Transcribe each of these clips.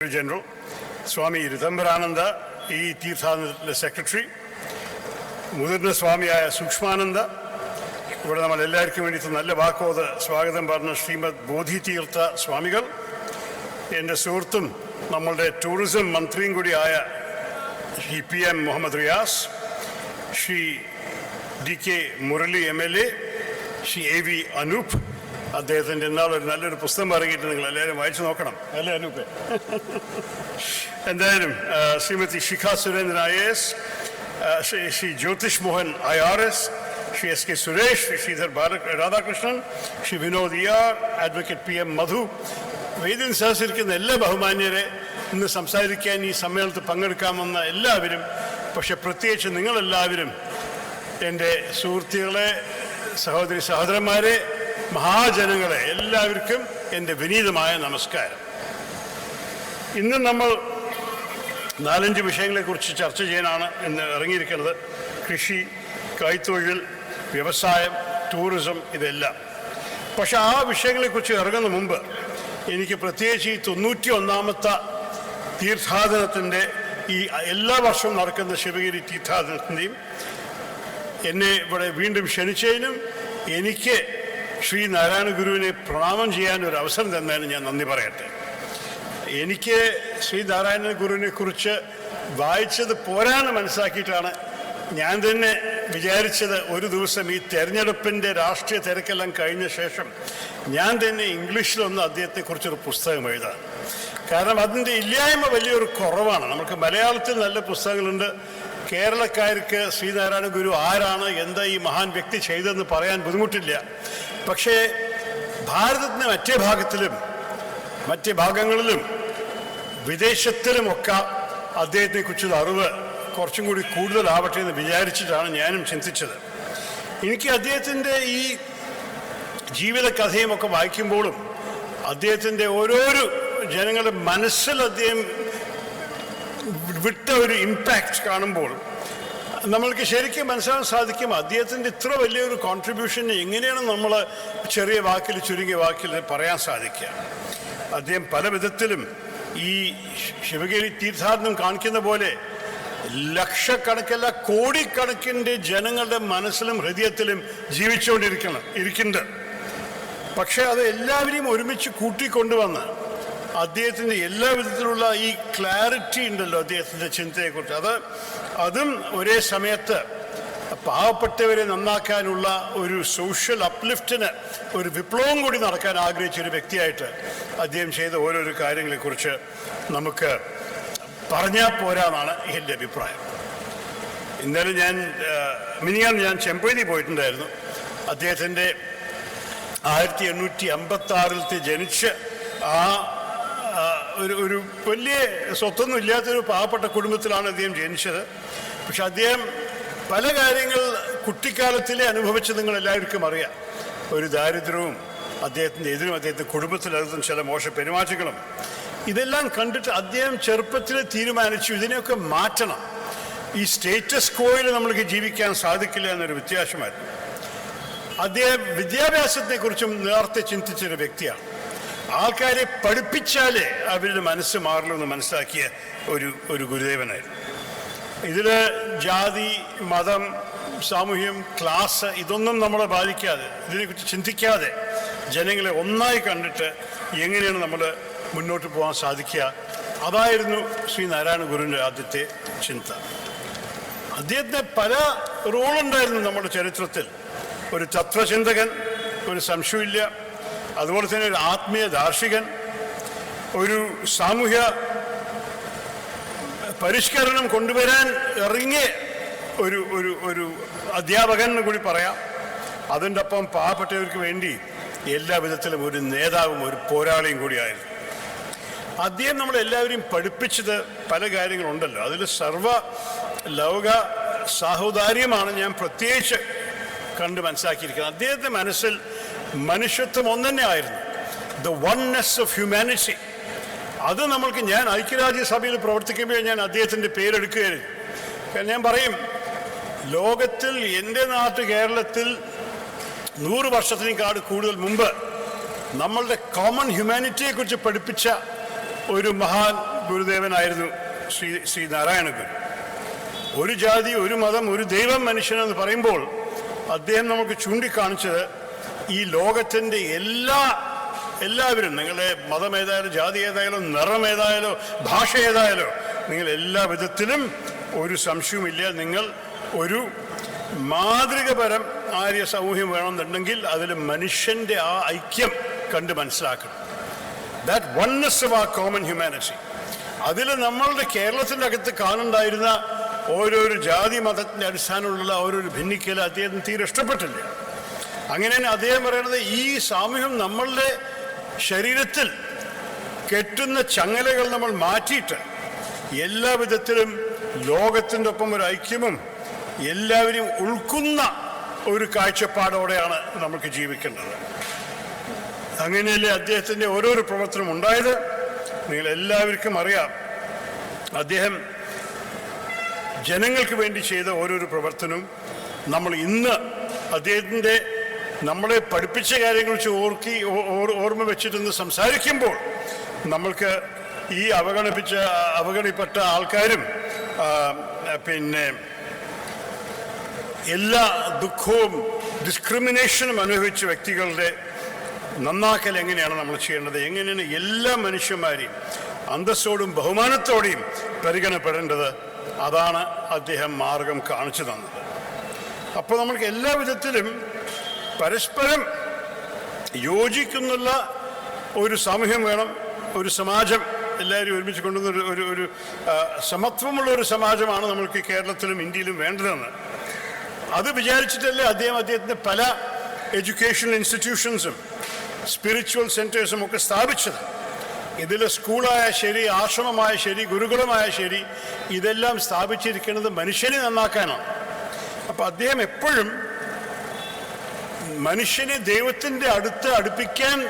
General സ്വാമി രുതംബരാനന്ദ ഈ തീർത്ഥാടനത്തിലെ secretary മുതിർന്ന സ്വാമിയായ സൂക്ഷ്മാനന്ദ ഇവിടെ നമ്മൾ എല്ലാവർക്കും വേണ്ടി നല്ല വാക്കോത് സ്വാഗതം പറഞ്ഞ ശ്രീമദ് ബോധി തീർത്ഥ സ്വാമികൾ എന്റെ സുഹൃത്തും നമ്മളുടെ ടൂറിസം മന്ത്രിയും കൂടിയായ Shri P M Muhammad Riyas Shri D K Murali M L A Shri A V Anoop അദ്ദേഹത്തിന്റെ എന്നാൽ ഒരു നല്ലൊരു പുസ്തകം ഇറങ്ങിയിട്ട് നിങ്ങൾ എല്ലാവരും വായിച്ചു നോക്കണം. അല്ലേ അനൂപ്? എന്തായാലും Shrimati Shikha Surendran I S Shri Jyothish Mohan I R S Shri S K Suresh Shri Sreedhar Bala Radhakrishnan Shri Vinod E R advocate P M Madhu. വേദിയിൽ സഹസരിക്കുന്ന എല്ലാ ബഹുമാന്യരെ ഇന്ന് സംസാരിക്കാൻ ഈ സമ്മേളനത്തിൽ പങ്കെടുക്കാമെന്ന എല്ലാവരും പക്ഷെ പ്രത്യേകിച്ച് നിങ്ങളെല്ലാവരും എന്റെ സുഹൃത്തുക്കളെ സഹോദരി സഹോദരന്മാരെ മഹാജനങ്ങളെ എല്ലാവർക്കും എന്റെ വിനീതമായ നമസ്കാരം. ഇന്ന് നമ്മൾ നാലഞ്ച് വിഷയങ്ങളെക്കുറിച്ച് ചർച്ച ചെയ്യാനാണ് ഇന്ന് ഇറങ്ങിയിരിക്കുന്നത്. കൃഷി കൈത്തൊഴിൽ വ്യവസായം ടൂറിസം ഇതെല്ലാം. പക്ഷെ ആ വിഷയങ്ങളെക്കുറിച്ച് ഇറങ്ങുന്ന മുമ്പ് എനിക്ക് പ്രത്യേകിച്ച് ഈ തൊണ്ണൂറ്റി ഒന്നാമത്തെ തീർത്ഥാടനത്തിന്റെ ഈ എല്ലാ വർഷവും നടക്കുന്ന ശിവഗിരി തീർത്ഥാടനത്തിന്റെയും എന്നെ ഇവിടെ വീണ്ടും ക്ഷണിച്ചതിനും എനിക്ക് ശ്രീ നാരായണ ഗുരുവിനെ പ്രണാമം ചെയ്യാൻ ഒരു അവസരം തന്നതിന് ഞാൻ നന്ദി പറയട്ടെ. എനിക്ക് ശ്രീ നാരായണ ഗുരുവിനെ കുറിച്ച് വായിച്ചത് പോരാന്ന് മനസ്സിലാക്കിയിട്ടാണ് ഞാൻ തന്നെ വിചാരിച്ചത് ഒരു ദിവസം ഈ തെരഞ്ഞെടുപ്പിന്റെ രാഷ്ട്രീയ തിരക്കെല്ലാം കഴിഞ്ഞ ശേഷം ഞാൻ തന്നെ ഇംഗ്ലീഷിലൊന്ന് അദ്ദേഹത്തെക്കുറിച്ചൊരു പുസ്തകം എഴുതാം. കാരണം അതിന്റെ ഇല്ലായ്മ വലിയൊരു കുറവാണ്. നമുക്ക് മലയാളത്തിൽ നല്ല പുസ്തകങ്ങളുണ്ട്. കേരളക്കാർക്ക് ശ്രീനാരായണ ഗുരു ആരാണ് എന്താ ഈ മഹാൻ വ്യക്തി ചെയ്തതെന്ന് പറയാൻ ബുദ്ധിമുട്ടില്ല. പക്ഷേ ഭാരതത്തിന്റെ മറ്റേ ഭാഗത്തിലും മറ്റ് ഭാഗങ്ങളിലും വിദേശത്തിലുമൊക്കെ അദ്ദേഹത്തെ കുറിച്ചുള്ള അറിവ് കുറച്ചും കൂടി കൂടുതലാവട്ടെ എന്ന് വിചാരിച്ചിട്ടാണ് ഞാനും ചിന്തിച്ചത്. എനിക്ക് അദ്ദേഹത്തിന്റെ ഈ ജീവിത കഥയും ഒക്കെ വായിക്കുമ്പോഴും അദ്ദേഹത്തിന്റെ ഓരോരോ ജനങ്ങളുടെ മനസ്സിൽ അദ്ദേഹം വിട്ട ഒരു ഇമ്പാക്റ്റ് കാണുമ്പോൾ നമ്മൾക്ക് ശരിക്കും മനസ്സിലാക്കാൻ സാധിക്കും അദ്ദേഹത്തിന്റെ ഇത്ര വലിയൊരു കോൺട്രിബ്യൂഷൻ എങ്ങനെയാണ് നമ്മൾ ചെറിയ വാക്കിൽ ചുരുങ്ങിയ വാക്കിൽ പറയാൻ സാധിക്കുക? അദ്ദേഹം പല വിധത്തിലും ഈ ശിവഗിരി തീർത്ഥാടനം കാണിക്കുന്ന പോലെ ലക്ഷക്കണക്കല്ല കോടിക്കണക്കിന്റെ ജനങ്ങളുടെ മനസ്സിലും ഹൃദയത്തിലും ജീവിച്ചുകൊണ്ടിരിക്കണം ഇരിക്കുന്നുണ്ട്. പക്ഷേ അത് എല്ലാവരെയും ഒരുമിച്ച് കൂട്ടിക്കൊണ്ടുവന്ന് അദ്ദേഹത്തിന്റെ എല്ലാ വിധത്തിലുള്ള ഈ ക്ലാരിറ്റി ഉണ്ടല്ലോ അദ്ദേഹത്തിന്റെ ചിന്തയെക്കുറിച്ച്. അത് അതും ഒരേ സമയത്ത് പാവപ്പെട്ടവരെ നന്നാക്കാനുള്ള ഒരു സോഷ്യൽ അപ്ലിഫ്റ്റിന് ഒരു വിപ്ലവം കൂടി നടക്കാൻ ആഗ്രഹിച്ച ഒരു വ്യക്തിയായിട്ട് അദ്ദേഹം ചെയ്ത ഓരോരോ കാര്യങ്ങളെക്കുറിച്ച് നമുക്ക് പറഞ്ഞാൽ പോരാന്നാണ് എന്റെ അഭിപ്രായം. ഇന്നലെ ഞാൻ മിനിയാൻ ഞാൻ ചെമ്പൈതി പോയിട്ടുണ്ടായിരുന്നു. അദ്ദേഹത്തിന്റെ ആയിരത്തി എണ്ണൂറ്റി അമ്പത്തി ആറിലത്തെ ജനിച്ച് ആ, ഒരു ഒരു വലിയ സ്വത്തൊന്നും ഇല്ലാത്തൊരു പാവപ്പെട്ട കുടുംബത്തിലാണ് അദ്ദേഹം ജനിച്ചത്. പക്ഷെ അദ്ദേഹം പല കാര്യങ്ങൾ കുട്ടിക്കാലത്തിലെ അനുഭവിച്ച് നിങ്ങൾ എല്ലാവർക്കും അറിയാം. ഒരു ദാരിദ്ര്യവും അദ്ദേഹത്തിന്റെ എതിരും അദ്ദേഹത്തിന്റെ കുടുംബത്തിലതും ചില മോശ പെരുമാറ്റങ്ങളും. ഇതെല്ലാം കണ്ടിട്ട് അദ്ദേഹം ചെറുപ്പത്തിൽ തീരുമാനിച്ചു ഇതിനെയൊക്കെ മാറ്റണം. ഈ സ്റ്റേറ്റസ് കോയിൽ നമ്മൾക്ക് ജീവിക്കാൻ സാധിക്കില്ല എന്നൊരു വ്യത്യാസമായിരുന്നു. അദ്ദേഹം വിദ്യാഭ്യാസത്തെക്കുറിച്ചും നേരത്തെ ചിന്തിച്ചൊരു വ്യക്തിയാണ്. ആൾക്കാരെ പഠിപ്പിച്ചാലേ അവരുടെ മനസ്സ് മാറുള്ളൂ എന്ന് മനസ്സിലാക്കിയ ഒരു ഒരു ഗുരുദേവനായിരുന്നു. ഇതിൽ ജാതി മതം സാമൂഹ്യം ക്ലാസ് ഇതൊന്നും നമ്മളെ ബാധിക്കാതെ ഇതിനെക്കുറിച്ച് ചിന്തിക്കാതെ ജനങ്ങളെ ഒന്നായി കണ്ടിട്ട് എങ്ങനെയാണ് നമ്മൾ മുന്നോട്ട് പോകാൻ സാധിക്കുക? അതായിരുന്നു ശ്രീ നാരായണ ഗുരുവിന്റെ ആദ്യത്തെ ചിന്ത. അദ്ദേഹത്തിന് പല റോളുണ്ടായിരുന്നു നമ്മുടെ ചരിത്രത്തിൽ. ഒരു തത്വചിന്തകൻ ഒരു സംശയമില്ല അതുപോലെ തന്നെ ഒരു ആത്മീയ ദാർശികൻ ഒരു സാമൂഹ്യ പരിഷ്കരണം കൊണ്ടുവരാൻ ഇറങ്ങിയ ഒരു ഒരു ഒരു അധ്യാപകൻ കൂടി പറയാം. അതിന്റെ ഒപ്പം പാവപ്പെട്ടവർക്ക് വേണ്ടി എല്ലാ വിധത്തിലും ഒരു നേതാവും ഒരു പോരാളിയും കൂടിയായിരുന്നു അദ്ദേഹം നമ്മളെല്ലാവരെയും പഠിപ്പിച്ചത് പല കാര്യങ്ങളുണ്ടല്ലോ. അതിൽ സർവ ലോക സാഹോദാര്യമാണ് ഞാൻ പ്രത്യേകിച്ച് കണ്ട് മനസ്സിലാക്കിയിരിക്കുന്നത്. അദ്ദേഹത്തെ മനസ്സിൽ മനുഷ്യത്വം ഒന്നെ ആയിരുന്നു. ദ വൺനെസ് ഓഫ് ഹ്യൂമാനിറ്റി അത് നമ്മൾക്ക് ഞാൻ ഐക്യരാജ്യസഭയിൽ പ്രവർത്തിക്കുമ്പോൾ ഞാൻ അദ്ദേഹത്തിന്റെ പേരെടുക്കുകയായിരുന്നു. ഞാൻ പറയും ലോകത്തിൽ എന്റെ നാട്ട് കേരളത്തിൽ നൂറ് വർഷത്തിനേക്കാൾ കൂടുതൽ മുമ്പ് നമ്മളുടെ കോമൺ ഹ്യൂമാനിറ്റിയെക്കുറിച്ച് പഠിപ്പിച്ച ഒരു മഹാൻ ഗുരുദേവനായിരുന്നു ശ്രീ ശ്രീ നാരായണ ഗുരു ഒരു ജാതി ഒരു മതം ഒരു ദൈവം മനുഷ്യനെന്ന് പറയുമ്പോൾ അദ്ദേഹം നമുക്ക് ചൂണ്ടിക്കാണിച്ചത് ഈ ലോകത്തിന്റെ എല്ലാ എല്ലാവരും നിങ്ങളുടെ മതം ഏതായാലും ജാതി ഏതായാലും നിറം ഏതായാലോ ഭാഷ ഏതായാലും നിങ്ങൾ എല്ലാ വിധത്തിലും ഒരു സംശയവുമില്ല. നിങ്ങൾ ഒരു മാതൃകപരം ആര്യ സമൂഹം വേണമെന്നുണ്ടെങ്കിൽ അതിൽ മനുഷ്യന്റെ ആ ഐക്യം കണ്ട് മനസ്സിലാക്കണം. ദാറ്റ് വൺനെസ് ഓഫ് ആ കോമൺ ഹ്യൂമാനിറ്റി അതിൽ നമ്മളുടെ കേരളത്തിന്റെ അകത്ത് കാണുണ്ടായിരുന്ന ഓരോരോ ജാതി മതത്തിന്റെ അടിസ്ഥാനമുള്ള ഓരോരോ ഭിന്നിക്കൽ അദ്ദേഹം തീരെ ഇഷ്ടപ്പെട്ടില്ല. അങ്ങനെ തന്നെ അദ്ദേഹം പറയുന്നത് ഈ സാമൂഹ്യം നമ്മളുടെ ശരീരത്തിൽ കെട്ടുന്ന ചങ്ങലകൾ നമ്മൾ മാറ്റിയിട്ട് എല്ലാ വിധത്തിലും ലോകത്തിന്റെ ഒപ്പം ഒരു ഐക്യമും എല്ലാവരും ഉൾക്കുന്ന ഒരു കാഴ്ചപ്പാടോടെയാണ് നമുക്ക് ജീവിക്കേണ്ടത്. അങ്ങനെയല്ലേ അദ്ദേഹത്തിന്റെ ഓരോരോ പ്രവർത്തനം ഉണ്ടായത്? നിങ്ങൾ എല്ലാവർക്കും അറിയാം അദ്ദേഹം ജനങ്ങൾക്ക് വേണ്ടി ചെയ്ത ഓരോരോ പ്രവർത്തനവും നമ്മൾ ഇന്ന് അദ്ദേഹത്തിന്റെ നമ്മളെ പഠിപ്പിച്ച കാര്യങ്ങൾ ഓർക്കി ഓർ- ഓർമ്മ വെച്ചിരുന്ന് സംസാരിക്കുമ്പോൾ നമ്മൾക്ക് ഈ അവഗണിപ്പിച്ച അവഗണിപ്പെട്ട ആൾക്കാരും പിന്നെ എല്ലാ ദുഃഖവും ഡിസ്ക്രിമിനേഷനും അനുഭവിച്ച വ്യക്തികളുടെ നന്നാക്കൽ എങ്ങനെയാണ് നമ്മൾ ചെയ്യേണ്ടത്? എങ്ങനെയാണ് എല്ലാ മനുഷ്യന്മാരെയും അന്തസ്സോടും ബഹുമാനത്തോടെയും പരിഗണപ്പെടേണ്ടത്? അതാണ് അദ്ദേഹം മാർഗം കാണിച്ചു തന്നത്. അപ്പോൾ നമ്മൾക്ക് എല്ലാ വിധത്തിലും പരസ്പരം യോജിക്കുന്നുള്ള ഒരു സമൂഹം വേണം ഒരു സമാജം എല്ലാവരും ഒരുമിച്ച് കൊണ്ടുവന്ന ഒരു ഒരു സമത്വമുള്ള ഒരു സമാജമാണ് നമ്മൾക്ക് കേരളത്തിലും ഇന്ത്യയിലും വേണ്ടതെന്ന്. അത് വിചാരിച്ചിട്ടല്ലേ അദ്ദേഹം അദ്ദേഹത്തിന്റെ പല എഡ്യൂക്കേഷണൽ ഇൻസ്റ്റിറ്റ്യൂഷൻസും സ്പിരിച്വൽ സെന്റേഴ്സും ഒക്കെ സ്ഥാപിച്ചത്. ഇതിൽ സ്കൂളായ ശരി ആശ്രമമായ ശരി ഗുരുകുലമായ ശരി ഇതെല്ലാം സ്ഥാപിച്ചിരിക്കുന്നത് മനുഷ്യനെ നന്നാക്കാനാണ്. അപ്പോൾ അദ്ദേഹം എപ്പോഴും മനുഷ്യനെ ദൈവത്തിന്റെ അടുത്ത് അടുപ്പിക്കാൻ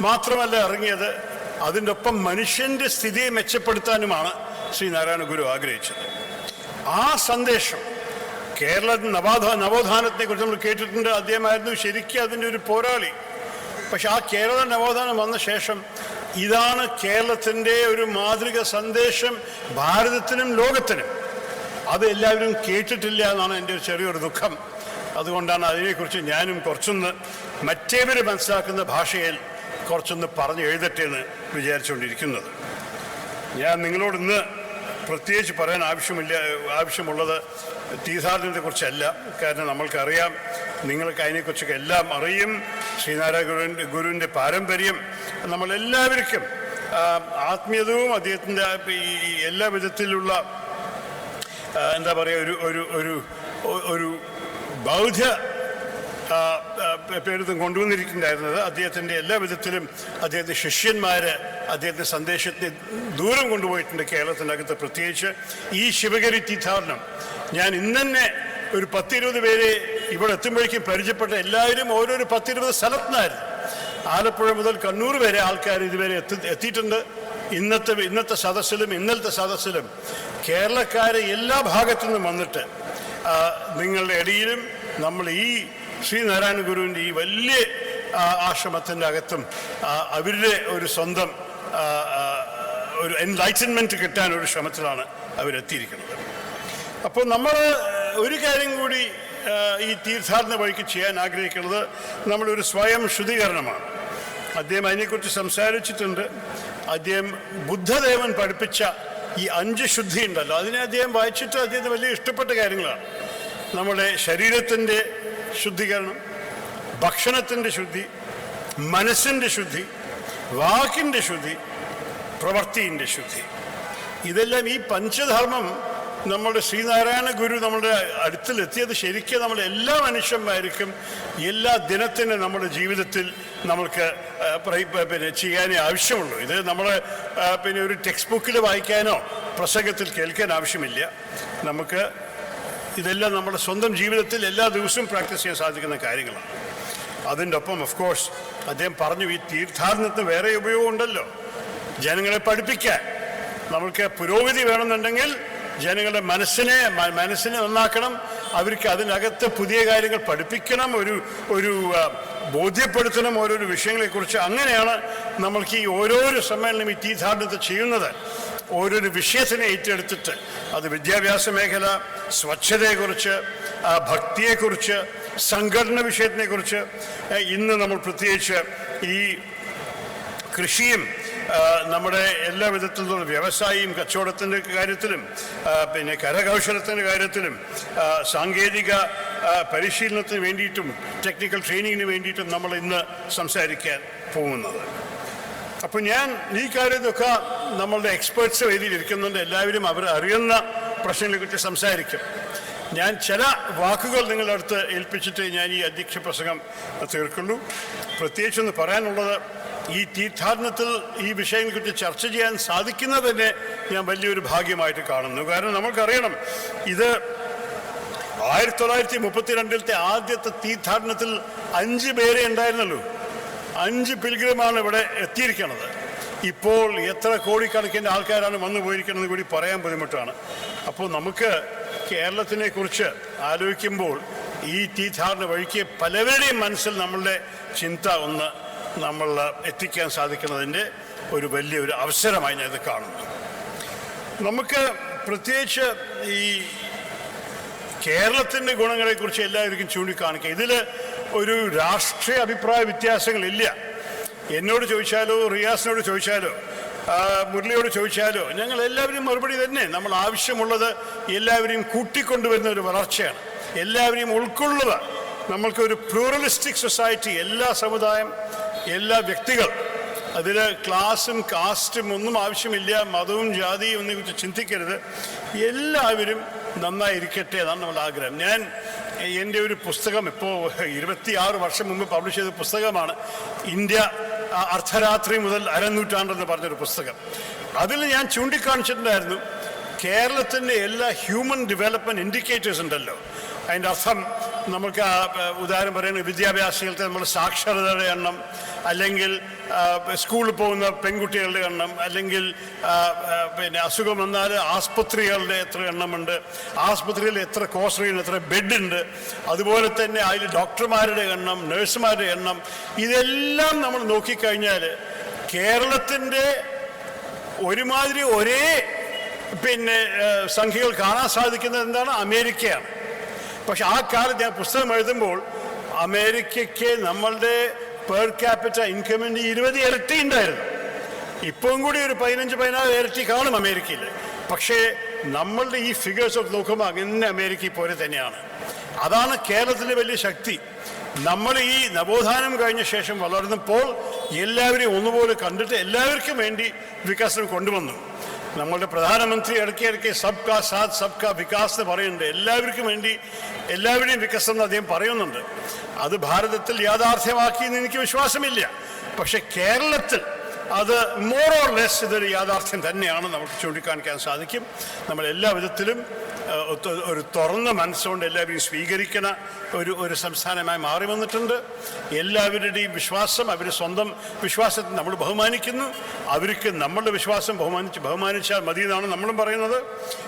മാത്രമല്ല ഇറങ്ങിയത് അതിന്റെ ഒപ്പം മനുഷ്യന്റെ സ്ഥിതിയെ മെച്ചപ്പെടുത്താനുമാണ് ശ്രീ നാരായണ ഗുരു ആഗ്രഹിച്ചത്. ആ സന്ദേശം കേരള നവാധ നവോത്ഥാനത്തെ കുറിച്ച് നമ്മൾ കേട്ടിട്ടുണ്ട്. അദ്ദേഹമായിരുന്നു ശരിക്കും അതിന്റെ ഒരു പോരാളി. പക്ഷെ ആ കേരള നവോത്ഥാനം വന്ന ശേഷം ഇതാണ് കേരളത്തിന്റെ ഒരു മാതൃക സന്ദേശം ഭാരതത്തിനും ലോകത്തിനും. അത് എല്ലാവരും കേട്ടിട്ടില്ല എന്നാണ് എന്റെ ഒരു ചെറിയൊരു ദുഃഖം. അതുകൊണ്ടാണ് അതിനെക്കുറിച്ച് ഞാനും കുറച്ചൊന്ന് മറ്റേവർ മനസ്സിലാക്കുന്ന ഭാഷയിൽ കുറച്ചൊന്ന് പറഞ്ഞ് എഴുതട്ടെ എന്ന് വിചാരിച്ചുകൊണ്ടിരിക്കുന്നത്. ഞാൻ നിങ്ങളോട് ഇന്ന് പ്രത്യേകിച്ച് പറയാൻ ആവശ്യമില്ല ആവശ്യമുള്ളത് തീർത്ഥാടനത്തെ കുറിച്ചല്ല. കാരണം നമ്മൾക്കറിയാം നിങ്ങൾക്ക് അതിനെക്കുറിച്ചൊക്കെ എല്ലാം അറിയും. ശ്രീനാരായണ ഗുരുവിന്റെ ഗുരുവിന്റെ പാരമ്പര്യം. നമ്മളെല്ലാവർക്കും ആത്മീയതവും അദ്ദേഹത്തിന്റെ ഈ എല്ലാ വിധത്തിലുള്ള എന്താ പറയുക ഒരു ഒരു ഒരു ബൗദ്ധ പേരുത്തും കൊണ്ടുവന്നിരിക്കുന്നുണ്ടായിരുന്നത്. അദ്ദേഹത്തിന്റെ എല്ലാ വിധത്തിലും അദ്ദേഹത്തിന്റെ ശിഷ്യന്മാർ അദ്ദേഹത്തിന്റെ സന്ദേശത്തെ ദൂരം കൊണ്ടുപോയിട്ടുണ്ട് കേരളത്തിനകത്ത്. പ്രത്യേകിച്ച് ഈ ശിവഗിരി തീർത്ഥാടനം ഞാൻ ഇന്ന് ഒരു പത്തിരുപത് പേരെ ഇവിടെ എത്തുമ്പോഴേക്കും പരിചയപ്പെട്ട എല്ലാവരും ഓരോരോ പത്തിരുപത് സ്ഥലത്തുനിന്നായിരുന്നു. ആലപ്പുഴ മുതൽ കണ്ണൂർ വരെ ആൾക്കാർ ഇതുവരെ എത്തി എത്തിയിട്ടുണ്ട്. ഇന്നത്തെ ഇന്നത്തെ സദസ്സിലും ഇന്നലത്തെ സദസ്സിലും കേരളക്കാരെ എല്ലാ ഭാഗത്തു നിന്നും വന്നിട്ട് നിങ്ങളുടെ ഇടയിലും നമ്മൾ ഈ ശ്രീനാരായണ ഗുരുവിന്റെ ഈ വലിയ ആശ്രമത്തിന്റെ അകത്തും അവരുടെ ഒരു സ്വന്തം ഒരു എൻലൈറ്റൻമെന്റ് കിട്ടാൻ ഒരു ശ്രമത്തിലാണ് അവരെത്തിയിരിക്കുന്നത്. അപ്പോൾ നമ്മൾ ഒരു കാര്യം കൂടി ഈ തീർത്ഥാടന വഴിക്ക് ചെയ്യാൻ ആഗ്രഹിക്കുന്നത് നമ്മളൊരു സ്വയം ശുദ്ധീകരണമാണ്. അദ്ദേഹം അതിനെക്കുറിച്ച് സംസാരിച്ചിട്ടുണ്ട്. അദ്ദേഹം ബുദ്ധദേവൻ പഠിപ്പിച്ച ഈ അഞ്ച് ശുദ്ധി ഉണ്ടല്ലോ. അതിനെ അദ്ദേഹം വായിച്ചിട്ട് അദ്ദേഹത്തിന് വലിയ ഇഷ്ടപ്പെട്ട കാര്യങ്ങളാണ്. നമ്മുടെ ശരീരത്തിന്റെ ശുദ്ധീകരണം ഭക്ഷണത്തിന്റെ ശുദ്ധി മനസ്സിന്റെ ശുദ്ധി വാക്കിന്റെ ശുദ്ധി പ്രവൃത്തിന്റെ ശുദ്ധി. ഇതെല്ലാം ഈ പഞ്ചധർമ്മം നമ്മുടെ ശ്രീനാരായണ ഗുരു നമ്മുടെ അടുത്തിലെത്തിയത് ശരിക്കും നമ്മൾ എല്ലാ മനുഷ്യന്മാർക്കും എല്ലാ ദിനത്തിനും നമ്മുടെ ജീവിതത്തിൽ നമ്മൾക്ക് പിന്നെ ചെയ്യാനേ ആവശ്യമുള്ളൂ. ഇത് നമ്മൾ പിന്നെ ഒരു ടെക്സ്റ്റ് ബുക്കിൽ വായിക്കാനോ പ്രസംഗത്തിൽ കേൾക്കാൻ ആവശ്യമില്ല. നമുക്ക് ഇതെല്ലാം നമ്മുടെ സ്വന്തം ജീവിതത്തിൽ എല്ലാ ദിവസവും പ്രാക്ടീസ് ചെയ്യാൻ സാധിക്കുന്ന കാര്യങ്ങളാണ്. അതിന്റെ ഒപ്പം ഓഫ് കോഴ്സ് അദ്ദേഹം പറഞ്ഞു ഈ തീർത്ഥാടനത്തിന് വേറെ ഉപയോഗമുണ്ടല്ലോ. ജനങ്ങളെ പഠിപ്പിക്കാൻ. നമ്മൾക്ക് പുരോഗതി വേണമെന്നുണ്ടെങ്കിൽ ജനങ്ങളുടെ മനസ്സിനെ മനസ്സിനെ നന്നാക്കണം. അവർക്ക് അതിനകത്ത് പുതിയ കാര്യങ്ങൾ പഠിപ്പിക്കണം. ഒരു ഒരു ബോധ്യപ്പെടുത്തണം ഓരോരോ വിഷയങ്ങളെക്കുറിച്ച്. അങ്ങനെയാണ് നമ്മൾക്ക് ഈ ഓരോരോ സമ്മേളനം ഈ തീർത്ഥാടനത്തെ ചെയ്യുന്നത്. ഓരോരോ വിഷയത്തിനെ ഏറ്റെടുത്തിട്ട് അത് വിദ്യാഭ്യാസ മേഖല സ്വച്ഛതയെക്കുറിച്ച് ഭക്തിയെക്കുറിച്ച് സംഘടന വിഷയത്തിനെക്കുറിച്ച് ഇന്ന് നമ്മൾ പ്രത്യേകിച്ച് ഈ കൃഷിയും നമ്മുടെ എല്ലാ വിധത്തിലുള്ള വ്യവസായിയും കച്ചവടത്തിന്റെ കാര്യത്തിലും പിന്നെ കരകൗശലത്തിന്റെ കാര്യത്തിലും സാങ്കേതിക പരിശീലനത്തിന് വേണ്ടിയിട്ടും ടെക്നിക്കൽ ട്രെയിനിങ്ങിന് വേണ്ടിയിട്ടും നമ്മൾ ഇന്ന് സംസാരിക്കാൻ പോകുന്നത്. അപ്പോൾ ഞാൻ ഈ കാര്യത്തൊക്കെ നമ്മളുടെ എക്സ്പേർട്സ് എഴുതിയിരിക്കുന്നുണ്ട് എല്ലാവരും അവർ അറിയുന്ന പ്രശ്നങ്ങളെ കുറിച്ച് സംസാരിക്കും. ഞാൻ ചില വാക്കുകൾ നിങ്ങളുടെ അടുത്ത് ഏൽപ്പിച്ചിട്ട് ഞാൻ ഈ അധ്യക്ഷ പ്രസംഗം തീർക്കുള്ളൂ പ്രത്യേകിച്ചൊന്ന് പറയാനുള്ളത് ഈ തീർത്ഥാടനത്തിൽ ഈ വിഷയങ്ങളെക്കുറിച്ച് ചർച്ച ചെയ്യാൻ സാധിക്കുന്നത് തന്നെ ഞാൻ വലിയൊരു ഭാഗ്യമായിട്ട് കാണുന്നു. കാരണം നമുക്കറിയണം ഇത് ആയിരത്തി തൊള്ളായിരത്തി മുപ്പത്തിരണ്ടിലത്തെ ആദ്യത്തെ തീർത്ഥാടനത്തിൽ അഞ്ച് പേരെ ഉണ്ടായിരുന്നുള്ളൂ. അഞ്ച് പിൽഗ്രിമാണ് ഇവിടെ എത്തിയിരിക്കുന്നത്. ഇപ്പോൾ എത്ര കോടിക്കണക്കിന് ആൾക്കാരാണ് വന്നു പോയിരിക്കുന്നത് കൂടി പറയാൻ ബുദ്ധിമുട്ടാണ്. അപ്പോൾ നമുക്ക് കേരളത്തിനെ കുറിച്ച് ആലോചിക്കുമ്പോൾ ഈ തീർത്ഥാടന വഴിക്ക് പലവരുടെയും മനസ്സിൽ നമ്മളുടെ ചിന്ത ഒന്ന് നമ്മൾ എത്തിക്കാൻ സാധിക്കുന്നതിന്റെ ഒരു വലിയൊരു അവസരമായി ഞാൻ ഇത് കാണുന്നു. നമുക്ക് പ്രത്യേകിച്ച് ഈ കേരളത്തിന്റെ ഗുണങ്ങളെക്കുറിച്ച് എല്ലാവർക്കും ചൂണ്ടിക്കാണിക്കുക ഇതിൽ ഒരു രാഷ്ട്രീയ അഭിപ്രായ വ്യത്യാസങ്ങളില്ല. എന്നോട് ചോദിച്ചാലോ റിയാസിനോട് ചോദിച്ചാലോ മുരളിയോട് ചോദിച്ചാലോ ഞങ്ങൾ എല്ലാവരും മറുപടി തന്നെ. നമ്മൾ ആവശ്യമുള്ളത് എല്ലാവരെയും കൂട്ടിക്കൊണ്ടുവരുന്ന ഒരു വളർച്ചയാണ്. എല്ലാവരെയും ഉൾക്കൊള്ളുക. നമ്മൾക്കൊരു പ്ലൂറലിസ്റ്റിക് സൊസൈറ്റി എല്ലാ സമുദായം എല്ലാ വ്യക്തികൾ. അതിൽ ക്ലാസും കാസ്റ്റും ഒന്നും ആവശ്യമില്ല മതവും ജാതിയും ഒന്നിനെ കുറിച്ച് ചിന്തിക്കരുത്. എല്ലാവരും നന്നായിരിക്കട്ടെ എന്നാണ് നമ്മൾ ആഗ്രഹം. ഞാൻ എന്റെ ഒരു പുസ്തകം ഇപ്പോൾ ഇരുപത്തിയാറ് വർഷം മുമ്പ് പബ്ലിഷ് ചെയ്ത പുസ്തകമാണ്. ഇന്ത്യ അർദ്ധരാത്രി മുതൽ അരനൂറ്റാണ്ടെന്ന് പറഞ്ഞൊരു പുസ്തകം. അതിൽ ഞാൻ ചൂണ്ടിക്കാണിച്ചിട്ടുണ്ടായിരുന്നു കേരളത്തിന്റെ എല്ലാ ഹ്യൂമൻ ഡെവലപ്മെന്റ് ഇൻഡിക്കേറ്റേഴ്സ് ഉണ്ടല്ലോ. അതിന്റെ അർത്ഥം നമുക്ക് ഉദാഹരണം പറയുന്നത് വിദ്യാഭ്യാസത്തിൽ നമ്മൾ സാക്ഷരതയുടെ എണ്ണം അല്ലെങ്കിൽ സ്കൂളിൽ പോകുന്ന പെൺകുട്ടികളുടെ എണ്ണം അല്ലെങ്കിൽ പിന്നെ അസുഖം വന്നാൽ ആസ്പത്രികളുടെ എത്ര എണ്ണമുണ്ട് ആസ്പത്രിയിൽ എത്ര കോഴ്സുകൾ എത്ര ബെഡുണ്ട് അതുപോലെ തന്നെ അതിൽ ഡോക്ടർമാരുടെ എണ്ണം നഴ്സുമാരുടെ എണ്ണം ഇതെല്ലാം നമ്മൾ നോക്കിക്കഴിഞ്ഞാൽ കേരളത്തിന്റെ ഒരുമാതിരി ഒരേ പിന്നെ സംഖ്യകൾ കാണാൻ സാധിക്കുന്നത് എന്താണ്? അമേരിക്കയാണ്. പക്ഷെ ആ കാലത്ത് ഞാൻ പുസ്തകം എഴുതുമ്പോൾ അമേരിക്കയ്ക്ക് നമ്മളുടെ പേർ ക്യാപിറ്റൽ ഇൻകമിന്റെ ഇരുപത് ഇരട്ടി ഉണ്ടായിരുന്നു. ഇപ്പം കൂടി ഒരു പതിനഞ്ച് പതിനാറ് ഇരട്ടി കാണും അമേരിക്കയിൽ. പക്ഷേ നമ്മളുടെ ഈ ഫിഗേഴ്സ് ഒക്കെ നോക്കുമ്പോൾ അങ്ങനെ അമേരിക്ക പോലെ തന്നെയാണ്. അതാണ് കേരളത്തിലെ വലിയ ശക്തി. നമ്മൾ ഈ നവോത്ഥാനം കഴിഞ്ഞ ശേഷം വളർന്നപ്പോൾ എല്ലാവരെയും ഒന്നുപോലെ കണ്ടിട്ട് എല്ലാവർക്കും വേണ്ടി വികസനം കൊണ്ടുവന്നു. നമ്മളുടെ പ്രധാനമന്ത്രി ഇടയ്ക്ക് ഇടയ്ക്ക് സബ് കാ സാത് സബ് കാ വികാസ് എന്ന് പറയുന്നുണ്ട്. എല്ലാവർക്കും വേണ്ടി എല്ലാവരുടെയും വികസനം എന്ന് അദ്ദേഹം പറയുന്നുണ്ട്. അത് ഭാരതത്തിൽ യാഥാർത്ഥ്യമാക്കി എന്ന് എനിക്ക് വിശ്വാസമില്ല. പക്ഷേ കേരളത്തിൽ അത് മോറോർ ലെസ് ഇതൊരു യാഥാർത്ഥ്യം തന്നെയാണ് നമുക്ക് ചൂണ്ടിക്കാണിക്കാൻ സാധിക്കും. നമ്മൾ എല്ലാ വിധത്തിലും ഒരു തുറന്ന മനസ്സുകൊണ്ട് എല്ലാവരെയും സ്വീകരിക്കുന്ന ഒരു ഒരു സംസ്ഥാനമായി മാറി വന്നിട്ടുണ്ട്. എല്ലാവരുടെയും വിശ്വാസം അവർ സ്വന്തം വിശ്വാസത്തെ നമ്മൾ ബഹുമാനിക്കുന്നു. അവർക്ക് നമ്മളുടെ വിശ്വാസം ബഹുമാനിച്ച് ബഹുമാനിച്ചാൽ മതി എന്നാണ് നമ്മളും പറയുന്നത്.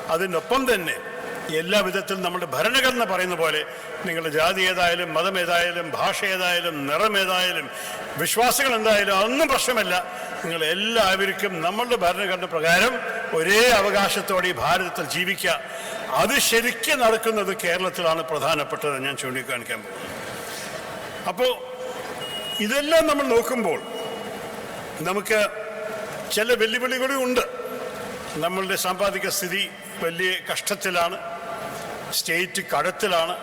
അതിനൊപ്പം തന്നെ എല്ലാ വിധത്തിലും നമ്മുടെ ഭരണഘടന പറയുന്ന പോലെ നിങ്ങൾ ജാതി ഏതായാലും മതം ഏതായാലും ഭാഷ ഏതായാലും നിറം ഏതായാലും വിശ്വാസങ്ങൾ എന്തായാലും അതൊന്നും പ്രശ്നമല്ല. നിങ്ങൾ എല്ലാവർക്കും നമ്മളുടെ ഭരണഘടന പ്രകാരം ഒരേ അവകാശത്തോടെ ഈ ഭാരതത്തിൽ ജീവിക്കുക. അത് ശരിക്കും നടക്കുന്നത് കേരളത്തിലാണ് പ്രധാനപ്പെട്ടത് ഞാൻ ചൂണ്ടിക്കാണിക്കാൻ പോകുന്നത് അപ്പോൾ ഇതെല്ലാം നമ്മൾ നോക്കുമ്പോൾ നമുക്ക് ചില വെല്ലുവിളികളും ഉണ്ട്. നമ്മളുടെ സാമ്പാദിക സ്ഥിതി വലിയ കഷ്ടത്തിലാണ്. സ്റ്റേറ്റ് കടത്തിലാണ്.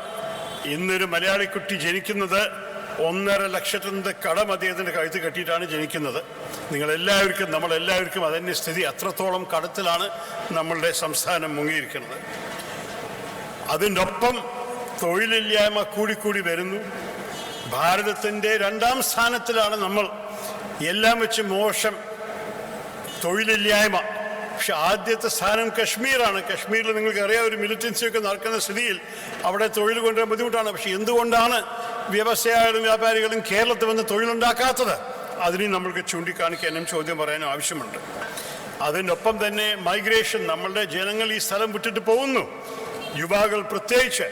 ഇന്നൊരു മലയാളിക്കുട്ടി ജനിക്കുന്നത് ഒന്നര ലക്ഷത്തിന്റെ കടം അദ്ദേഹത്തിന്റെ കഴുത്ത് കെട്ടിയിട്ടാണ് ജനിക്കുന്നത്. നിങ്ങളെല്ലാവർക്കും നമ്മളെല്ലാവർക്കും അതന്നെ സ്ഥിതി. അത്രത്തോളം കടത്തിലാണ് നമ്മളുടെ സംസ്ഥാനം മുങ്ങിയിരിക്കുന്നത്. അതിനൊപ്പം തൊഴിലില്ലായ്മ കൂടിക്കൂടി വരുന്നു. ഭാരതത്തിന്റെ രണ്ടാം സ്ഥാനത്തിലാണ് നമ്മൾ. എല്ലാം വെച്ച് മോശം തൊഴിലില്ലായ്മ. പക്ഷെ ആദ്യത്തെ സ്ഥാനം കശ്മീരാണ്. കശ്മീരിൽ നിങ്ങൾക്ക് അറിയാം ഒരു മിലിറ്റൻസി ഒക്കെ നടക്കുന്ന സ്ഥിതിയിൽ അവിടെ തൊഴിൽ കൊണ്ടുവരാൻ ബുദ്ധിമുട്ടാണ്. പക്ഷെ എന്തുകൊണ്ടാണ് വ്യവസായികളും വ്യാപാരികളും കേരളത്തിൽ വന്ന് തൊഴിലുണ്ടാക്കാത്തത്? അതിനെയും നമ്മൾക്ക് ചൂണ്ടിക്കാണിക്കാനും ചോദ്യം പറയാനും ആവശ്യമുണ്ട്. അതിനൊപ്പം തന്നെ മൈഗ്രേഷൻ നമ്മളുടെ ജനങ്ങൾ ഈ സ്ഥലം വിട്ടിട്ട് പോകുന്നു. യുവാക്കൾ പ്രത്യേകിച്ച്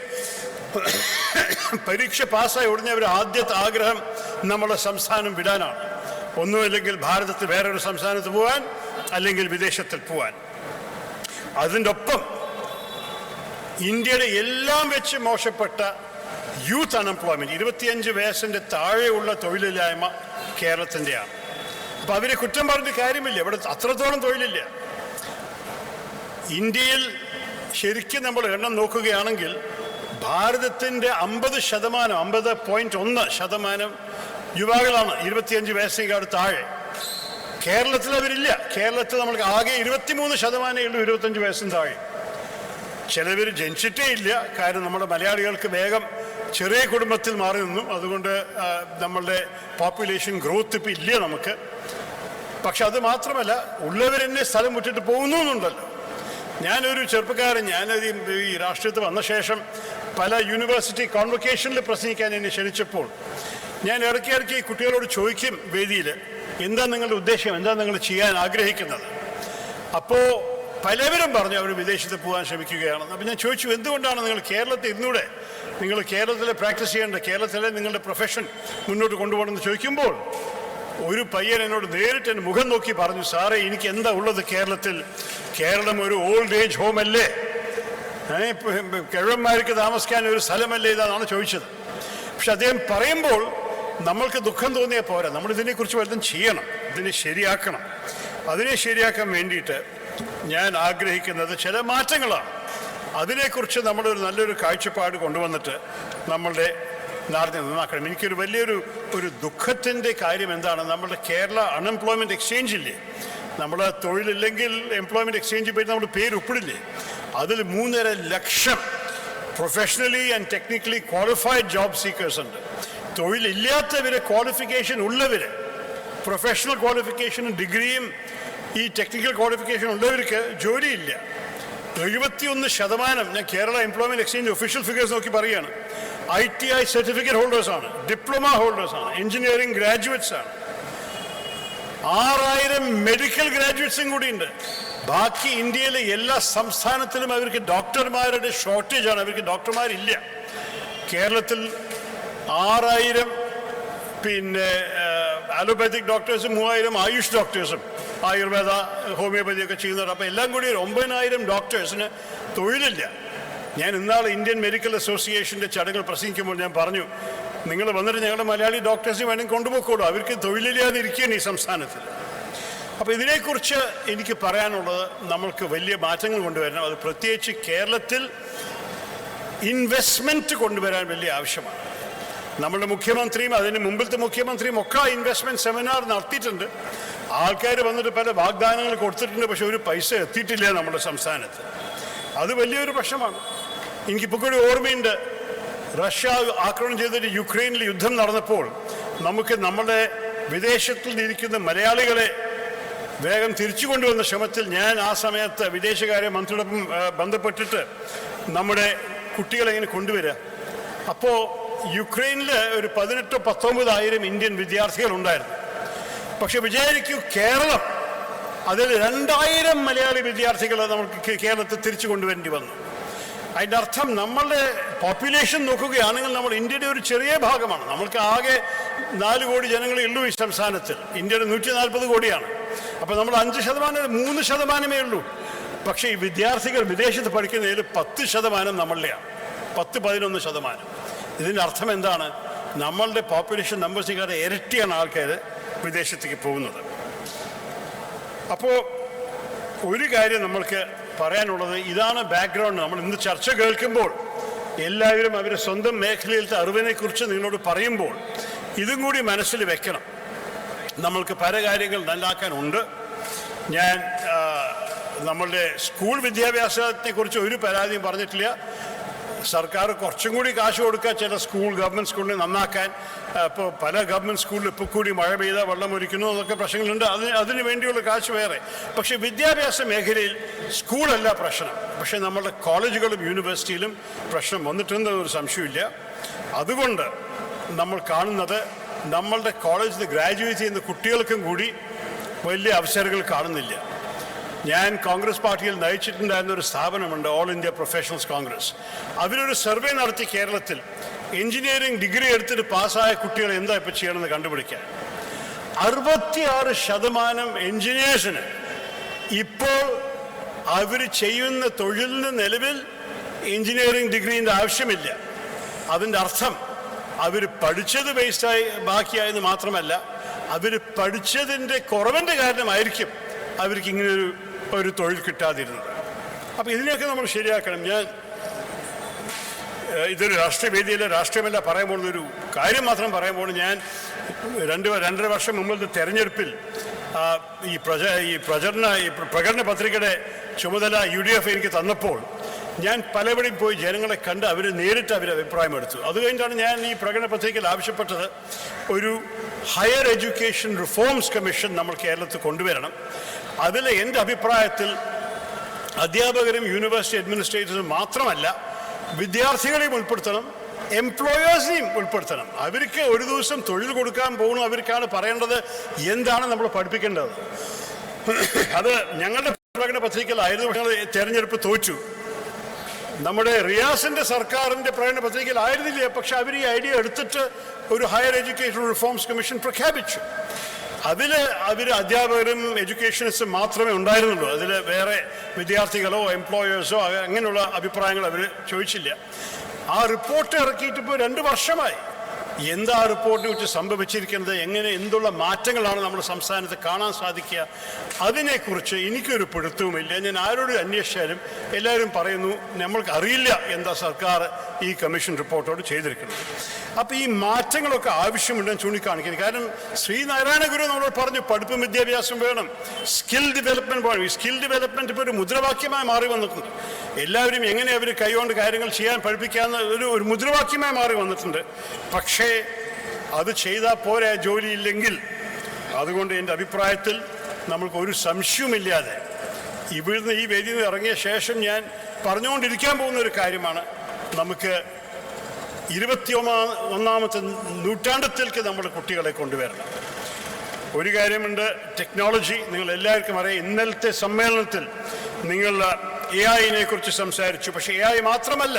പരീക്ഷ പാസ്സായി ഉടനെ അവർ ആദ്യത്തെ ആഗ്രഹം നമ്മുടെ സംസ്ഥാനം വിടാനാണ്. ഒന്നുമില്ലെങ്കിൽ ഭാരതത്തിൽ വേറൊരു സംസ്ഥാനത്ത് പോകാൻ അല്ലെങ്കിൽ വിദേശത്തിൽ പോവാൻ. അതിന്റെ ഒപ്പം ഇന്ത്യയുടെ എല്ലാം വെച്ച് മോശപ്പെട്ട യൂത്ത് അൺഎംപ്ലോയ്മെന്റ് ഇരുപത്തിയഞ്ച് വയസ്സിന്റെ താഴെയുള്ള തൊഴിലില്ലായ്മ കേരളത്തിന്റെയാണ് അപ്പം അവരെ കുറ്റം പറഞ്ഞിട്ട് കാര്യമില്ല. ഇവിടെ അത്രത്തോളം തൊഴിലില്ല. ഇന്ത്യയിൽ ശരിക്കും നമ്മൾ എണ്ണം നോക്കുകയാണെങ്കിൽ ഭാരതത്തിന്റെ അമ്പത് ശതമാനം അമ്പത് പോയിന്റ് ഒന്ന് ശതമാനം യുവാക്കളാണ് ഇരുപത്തിയഞ്ച് വയസ്സിനേക്കാട് താഴെ. കേരളത്തിൽ അവരില്ല കേരളത്തിൽ നമ്മൾക്ക് ആകെ ഇരുപത്തിമൂന്ന് ശതമാനമേ ഉള്ളൂ ഇരുപത്തഞ്ച് വയസ്സിന് താഴെ. ചിലവർ ജനിച്ചിട്ടേ ഇല്ല. കാരണം നമ്മുടെ മലയാളികൾക്ക് വേഗം ചെറിയ കുടുംബത്തിൽ മാറി നിന്നു. അതുകൊണ്ട് നമ്മളുടെ പോപ്പുലേഷൻ ഗ്രോത്ത് ഇപ്പം ഇല്ല നമുക്ക്. പക്ഷെ അത് മാത്രമല്ല ഉള്ളവരെന്നെ സ്ഥലം വിട്ടിട്ട് പോകുന്നു എന്നുണ്ടല്ലോ. ഞാനൊരു ചെറുപ്പക്കാരൻ ഞാനത് ഈ രാഷ്ട്രീയത്തിൽ വന്ന ശേഷം പല യൂണിവേഴ്സിറ്റി കോൺവൊക്കേഷനിൽ പ്രസംഗിക്കാൻ എന്നെ ക്ഷണിച്ചപ്പോൾ ഞാൻ ഇടയ്ക്ക് ഇടയ്ക്ക് കുട്ടികളോട് ചോദിക്കും വേദിയിൽ എന്താ നിങ്ങളുടെ ഉദ്ദേശം? എന്താ നിങ്ങൾ ചെയ്യാൻ ആഗ്രഹിക്കുന്നത്? അപ്പോൾ പലവരും പറഞ്ഞു അവർ വിദേശത്ത് പോകാൻ ശ്രമിക്കുകയാണെന്ന്. അപ്പോൾ ഞാൻ ചോദിച്ചു എന്തുകൊണ്ടാണ് നിങ്ങൾ കേരളത്തിൽ ഇന്നൂടെ നിങ്ങൾ കേരളത്തിൽ പ്രാക്ടീസ് ചെയ്യേണ്ട കേരളത്തിലെ നിങ്ങളുടെ പ്രൊഫഷൻ മുന്നോട്ട് കൊണ്ടുപോകണമെന്ന് ചോദിക്കുമ്പോൾ ഒരു പയ്യൻ എന്നോട് നേരിട്ട് എന്റെ മുഖം നോക്കി പറഞ്ഞു സാറേ എനിക്ക് എന്താ ഉള്ളത് കേരളത്തിൽ? കേരളം ഒരു ഓൾഡ് ഏജ് ഹോം അല്ലേ? കിഴവന്മാർക്ക് താമസിക്കാൻ ഒരു സ്ഥലമല്ലേ ഇതാണ് ചോദിച്ചത്. പക്ഷെ അദ്ദേഹം പറയുമ്പോൾ നമ്മൾക്ക് ദുഃഖം തോന്നിയാൽ പോരാ. നമ്മൾ ഇതിനെക്കുറിച്ച് വലുതും ചെയ്യണം. ഇതിനെ ശരിയാക്കണം. അതിനെ ശരിയാക്കാൻ വേണ്ടിയിട്ട് ഞാൻ ആഗ്രഹിക്കുന്നത് ചില മാറ്റങ്ങളാണ്. അതിനെക്കുറിച്ച് നമ്മളൊരു നല്ലൊരു കാഴ്ചപ്പാട് കൊണ്ടുവന്നിട്ട് നമ്മളുടെ നാടിനെ നന്നാക്കണം. എനിക്കൊരു വലിയൊരു ഒരു ദുഃഖത്തിന്റെ കാര്യം എന്താണ്? നമ്മുടെ കേരള അൺഎംപ്ലോയ്മെന്റ് എക്സ്ചേഞ്ച് ഇല്ലേ? നമ്മൾ തൊഴിലില്ലെങ്കിൽ എംപ്ലോയ്മെന്റ് എക്സ്ചേഞ്ച് പോയിട്ട് നമ്മൾ പേര് ഒപ്പിടില്ലേ അതിൽ മൂന്നര lakh professionally and technically qualified job seekers ഉണ്ട്. തൊഴിലില്ലാത്തവരെ ക്വാളിഫിക്കേഷൻ ഉള്ളവര് പ്രൊഫഷണൽ ക്വാളിഫിക്കേഷനും ഡിഗ്രിയും ഈ ടെക്നിക്കൽ ക്വാളിഫിക്കേഷൻ ഉള്ളവർക്ക് ജോലിയില്ല. എഴുപത്തിയൊന്ന് ശതമാനം ഞാൻ Kerala employment exchange official figures നോക്കി പറയുകയാണ് ഐ ടി ഐ സർട്ടിഫിക്കറ്റ് ഹോൾഡേഴ്സാണ് ഡിപ്ലോമ ഹോൾഡേഴ്സാണ് എഞ്ചിനീയറിംഗ് ഗ്രാജുവേറ്റ്സ് ആണ്. ആറായിരം മെഡിക്കൽ ഗ്രാജുവേറ്റ്സും കൂടിയുണ്ട്. ബാക്കി ഇന്ത്യയിലെ എല്ലാ സംസ്ഥാനത്തിലും അവർക്ക് ഡോക്ടർമാരുടെ ഷോർട്ടേജ് ആണ് അവർക്ക് ഡോക്ടർമാരില്ല കേരളത്തിൽ ആറായിരം പിന്നെ അലോപ്പത്തിക് ഡോക്ടേഴ്സും മൂവായിരം ആയുഷ് ഡോക്ടേഴ്സും ആയുർവേദ ഹോമിയോപ്പതി ഒക്കെ ചെയ്യുന്നവർ. അപ്പോൾ എല്ലാം കൂടി ഒരു ഒമ്പതിനായിരം ഡോക്ടേഴ്സിന് തൊഴിലില്ല. ഞാൻ ഇന്നാൾ ഇന്ത്യൻ മെഡിക്കൽ അസോസിയേഷന്റെ ചടങ്ങ് പ്രസംഗിക്കുമ്പോൾ ഞാൻ പറഞ്ഞു നിങ്ങൾ വന്നിട്ട് ഞങ്ങളുടെ മലയാളി ഡോക്ടേഴ്സിനെ വേണമെങ്കിൽ കൊണ്ടുപോയിക്കോളൂ അവർക്ക് തൊഴിലില്ലാതെ ഇരിക്കുകയാണ് ഈ സംസ്ഥാനത്തിൽ അപ്പോൾ ഇതിനെക്കുറിച്ച് എനിക്ക് പറയാനുള്ളത് നമ്മൾക്ക് വലിയ മാറ്റങ്ങൾ കൊണ്ടുവരണം. അത് പ്രത്യേകിച്ച് കേരളത്തിൽ ഇൻവെസ്റ്റ്മെന്റ് കൊണ്ടുവരാൻ വലിയ ആവശ്യമാണ്. നമ്മുടെ മുഖ്യമന്ത്രിയും അതിന് മുമ്പിലത്തെ മുഖ്യമന്ത്രിയും ഒക്കെ ഇൻവെസ്റ്റ്മെന്റ് സെമിനാർ നടത്തിയിട്ടുണ്ട്. ആൾക്കാർ വന്നിട്ട് പല വാഗ്ദാനങ്ങൾ കൊടുത്തിട്ടുണ്ട് പക്ഷെ ഒരു പൈസ എത്തിയിട്ടില്ല നമ്മുടെ സംസ്ഥാനത്ത്. അത് വലിയൊരു പ്രശ്നമാണ്. എനിക്കിപ്പോൾ കൂടി ഓർമ്മയുണ്ട്. റഷ്യ ആക്രമണം ചെയ്തിട്ട് യുക്രൈനിൽ യുദ്ധം നടന്നപ്പോൾ നമുക്ക് നമ്മുടെ വിദേശത്തിൽ ഇരിക്കുന്ന മലയാളികളെ വേഗം തിരിച്ചു കൊണ്ടുവന്ന ശ്രമത്തിൽ ഞാൻ ആ സമയത്ത് വിദേശകാര്യ മന്ത്രിയോടൊപ്പം ബന്ധപ്പെട്ടിട്ട് നമ്മുടെ കുട്ടികളെങ്ങനെ കൊണ്ടുവരിക അപ്പോൾ യുക്രൈനിൽ ഒരു പതിനെട്ടോ പത്തൊമ്പതായിരം ഇന്ത്യൻ വിദ്യാർത്ഥികൾ ഉണ്ടായിരുന്നു പക്ഷെ വിചാരിക്കൂ കേരളം അതിൽ രണ്ടായിരം മലയാളി വിദ്യാർത്ഥികളെ നമുക്ക് കേരളത്തിൽ തിരിച്ചു കൊണ്ടുവരേണ്ടി വന്നു. അതിന്റെ അർത്ഥം നമ്മളുടെ പോപ്പുലേഷൻ നോക്കുകയാണെങ്കിൽ നമ്മൾ ഇന്ത്യയുടെ ഒരു ചെറിയ ഭാഗമാണ്. നമ്മൾക്ക് ആകെ നാല് കോടി ജനങ്ങളെ ഉള്ളൂ ഈ സംസ്ഥാനത്തിൽ. ഇന്ത്യയുടെ നൂറ്റി നാൽപ്പത് കോടിയാണ്. അപ്പോൾ നമ്മൾ അഞ്ച് ശതമാനം മൂന്ന് ശതമാനമേ ഉള്ളൂ. പക്ഷേ ഈ വിദ്യാർത്ഥികൾ വിദേശത്ത് പഠിക്കുന്നതിൽ പത്ത് ശതമാനം നമ്മളുടെയാണ്. പത്ത് പതിനൊന്ന് ശതമാനം. ഇതിന്റെ അർത്ഥം എന്താണ്? നമ്മളുടെ പോപ്പുലേഷൻ നമ്പേഴ്സിക്കാരെ ഇരട്ടിയാണ് ആൾക്കാർ വിദേശത്തേക്ക് പോകുന്നത്. അപ്പോൾ ഒരു കാര്യം നമ്മൾക്ക് പറയാനുള്ളത് ഇതാണ് ബാക്ക്ഗ്രൗണ്ട് നമ്മൾ ഇന്ന് ചർച്ച കേൾക്കുമ്പോൾ എല്ലാവരും അവരുടെ സ്വന്തം മേഖലയിലത്തെ അറിവിനെക്കുറിച്ച് നിങ്ങളോട് പറയുമ്പോൾ ഇതും കൂടി മനസ്സിൽ വെക്കണം. നമ്മൾക്ക് പല കാര്യങ്ങൾ നല്ലാക്കാനുണ്ട് ഞാൻ നമ്മളുടെ സ്കൂൾ വിദ്യാഭ്യാസത്തെക്കുറിച്ച് ഒരു പരാതിയും പറഞ്ഞിട്ടില്ല. സർക്കാർ കുറച്ചും കൂടി കാശ് കൊടുക്കുക ചില സ്കൂൾ ഗവൺമെന്റ് സ്കൂളിനെ നന്നാക്കാൻ. ഇപ്പോൾ പല ഗവൺമെന്റ് സ്കൂളിൽ ഇപ്പോൾ കൂടി മഴ പെയ്താൽ വെള്ളം ഒലിക്കുന്നു എന്നൊക്കെ പ്രശ്നങ്ങളുണ്ട്. അതിന് അതിന് വേണ്ടിയുള്ള കാശ് വേറെ. പക്ഷേ വിദ്യാഭ്യാസ മേഖലയിൽ സ്കൂളല്ല പ്രശ്നം. പക്ഷേ നമ്മളുടെ കോളേജുകളും യൂണിവേഴ്സിറ്റിയിലും പ്രശ്നം വന്നിട്ടുണ്ട് ഒരു സംശയമില്ല അതുകൊണ്ട് നമ്മൾ കാണുന്നത് നമ്മളുടെ കോളേജിൽ നിന്ന് ഗ്രാജുവേറ്റ് ചെയ്യുന്ന കുട്ടികൾക്കും കൂടി വലിയ അവസരങ്ങൾ കാണുന്നില്ല. ഞാൻ കോൺഗ്രസ് പാർട്ടിയിൽ നയിച്ചിട്ടുണ്ടായിരുന്ന ഒരു സ്ഥാപനമുണ്ട് ഓൾ ഇന്ത്യ പ്രൊഫഷണൽസ് കോൺഗ്രസ് അവരൊരു സർവേ നടത്തി കേരളത്തിൽ എഞ്ചിനീയറിംഗ് ഡിഗ്രി എടുത്തിട്ട് പാസ്സായ കുട്ടികൾ എന്താ ഇപ്പം ചെയ്യണമെന്ന് കണ്ടുപിടിക്കാൻ. അറുപത്തിയാറ് ശതമാനം എഞ്ചിനീയേഴ്സിന് ഇപ്പോൾ അവർ ചെയ്യുന്ന തൊഴിലിന് നിലവിൽ എഞ്ചിനീയറിംഗ് ഡിഗ്രീന്റെ ആവശ്യമില്ല. അതിന്റെ അർത്ഥം അവർ പഠിച്ചത് വേസ്റ്റായി ബാക്കിയായെന്ന് മാത്രമല്ല അവർ പഠിച്ചതിന്റെ കുറവിന്റെ കാരണമായിരിക്കും അവർക്ക് ഇങ്ങനെ ഒരു തൊഴിൽ കിട്ടാതിരുന്നത്. അപ്പോൾ ഇതിനെയൊക്കെ നമ്മൾ ശരിയാക്കണം. ഞാൻ ഇതൊരു രാഷ്ട്രീയ വേദിയിലെ രാഷ്ട്രീയമല്ല പറയാൻ പോകുന്ന ഒരു കാര്യം മാത്രം പറയാൻ പോകുന്നത് ഞാൻ രണ്ട് രണ്ടര വർഷം മുമ്പത്തെ തെരഞ്ഞെടുപ്പിൽ ഈ പ്രച ഈ പ്രചരണ ഈ പ്ര- പ്രകടന പത്രികയുടെ ചുമതല യു ഡി എഫ് എനിക്ക് തന്നപ്പോൾ ഞാൻ പലവിടെയും പോയി ജനങ്ങളെ കണ്ട് അവർ നേരിട്ട് അവർ അഭിപ്രായം എടുത്തു അത് കഴിഞ്ഞിട്ടാണ് ഞാൻ ഈ പ്രകടന പത്രികയിൽ ആവശ്യപ്പെട്ടത് ഒരു ഹയർ എഡ്യൂക്കേഷൻ റിഫോംസ് കമ്മീഷൻ നമ്മൾ കേരളത്തിൽ കൊണ്ടുവരണം. അതിൽ എന്റെ അഭിപ്രായത്തിൽ അധ്യാപകരും യൂണിവേഴ്സിറ്റി അഡ്മിനിസ്ട്രേറ്റേഴ്സും മാത്രമല്ല വിദ്യാർത്ഥികളെയും ഉൾപ്പെടുത്തണം എംപ്ലോയേഴ്സിനെയും ഉൾപ്പെടുത്തണം. അവർക്ക് ഒരു ദിവസം തൊഴിൽ കൊടുക്കാൻ പോകുന്നു അവർക്കാണ് പറയേണ്ടത്. എന്താണ് നമ്മൾ പഠിപ്പിക്കേണ്ടത്? അത് ഞങ്ങളുടെ പ്രകടന പത്രികയിലായിരുന്നു. പക്ഷേ തെരഞ്ഞെടുപ്പ് തോറ്റു. നമ്മുടെ റിയാസിന്റെ സർക്കാരിന്റെ പ്രകടന പത്രികയിലായിരുന്നില്ല? പക്ഷെ അവർ ഈ ഐഡിയ എടുത്തിട്ട് ഒരു ഹയർ എഡ്യൂക്കേഷൻ റിഫോംസ് കമ്മീഷൻ പ്രഖ്യാപിച്ചു. അതിൽ അവർ അധ്യാപകരും എഡ്യൂക്കേഷനിസ്റ്റും മാത്രമേ ഉണ്ടായിരുന്നുള്ളൂ. അതിൽ വേറെ വിദ്യാർത്ഥികളോ എംപ്ലോയേഴ്സോ അങ്ങനെയുള്ള അഭിപ്രായങ്ങൾ അവർ ചോദിച്ചില്ല. ആ റിപ്പോർട്ട് ഇറക്കിയിട്ട് ഇപ്പോൾ രണ്ട് വർഷമായി. എന്താ റിപ്പോർട്ടിനെ കുറിച്ച് സംഭവിച്ചിരിക്കുന്നത്? എങ്ങനെ എന്തുള്ള മാറ്റങ്ങളാണ് നമ്മുടെ സംസ്ഥാനത്ത് കാണാൻ സാധിക്കുക? അതിനെക്കുറിച്ച് എനിക്കൊരു പിടുത്തവുമില്ല. ഞാൻ ആരോട് അന്വേഷിച്ചാലും എല്ലാവരും പറയുന്നു നമ്മൾക്ക് അറിയില്ല എന്താ സർക്കാർ ഈ കമ്മീഷൻ റിപ്പോർട്ടോട് ചെയ്തിരിക്കുന്നത്. അപ്പോൾ ഈ മാറ്റങ്ങളൊക്കെ ആവശ്യമുണ്ടെന്ന് ചൂണ്ടിക്കാണിക്കുന്നത് കാരണം ശ്രീനാരായണ ഗുരു നമ്മളോട് പറഞ്ഞു പഠിപ്പും വിദ്യാഭ്യാസം വേണം. സ്കിൽ ഡെവലപ്മെന്റ് വേണം ഈ സ്കിൽ ഡെവലപ്മെന്റ് ഇപ്പോൾ ഒരു മുദ്രാവാക്യമായി മാറി വന്നിട്ടുണ്ട്. എല്ലാവരും എങ്ങനെ അവർ കൈകൊണ്ട് കാര്യങ്ങൾ ചെയ്യാൻ പഠിപ്പിക്കാമെന്ന ഒരു ഒരു മുദ്രാവാക്യമായി മാറി വന്നിട്ടുണ്ട്. പക്ഷേ അത് ചെയ്താൽ പോരാ ജോലിയില്ലെങ്കിൽ. അതുകൊണ്ട് എന്റെ അഭിപ്രായത്തിൽ നമ്മൾക്ക് ഒരു സംശയവുമില്ലാതെ ഇവിടുന്ന് ഈ വേദിയിൽ നിന്ന് ഇറങ്ങിയ ശേഷം ഞാൻ പറഞ്ഞുകൊണ്ടിരിക്കാൻ പോകുന്ന ഒരു കാര്യമാണ്. നമുക്ക് ഇരുപത്തി ഒന്നാമത്തെ നൂറ്റാണ്ടത്തിലേക്ക് നമ്മുടെ കുട്ടികളെ കൊണ്ടുവരണം. ഒരു കാര്യമുണ്ട് ടെക്നോളജി നിങ്ങൾ എല്ലാവർക്കും അറിയാം ഇന്നലത്തെ സമ്മേളനത്തിൽ നിങ്ങൾ എ ഐനെ കുറിച്ച് സംസാരിച്ചു. പക്ഷേ എ ഐ മാത്രമല്ല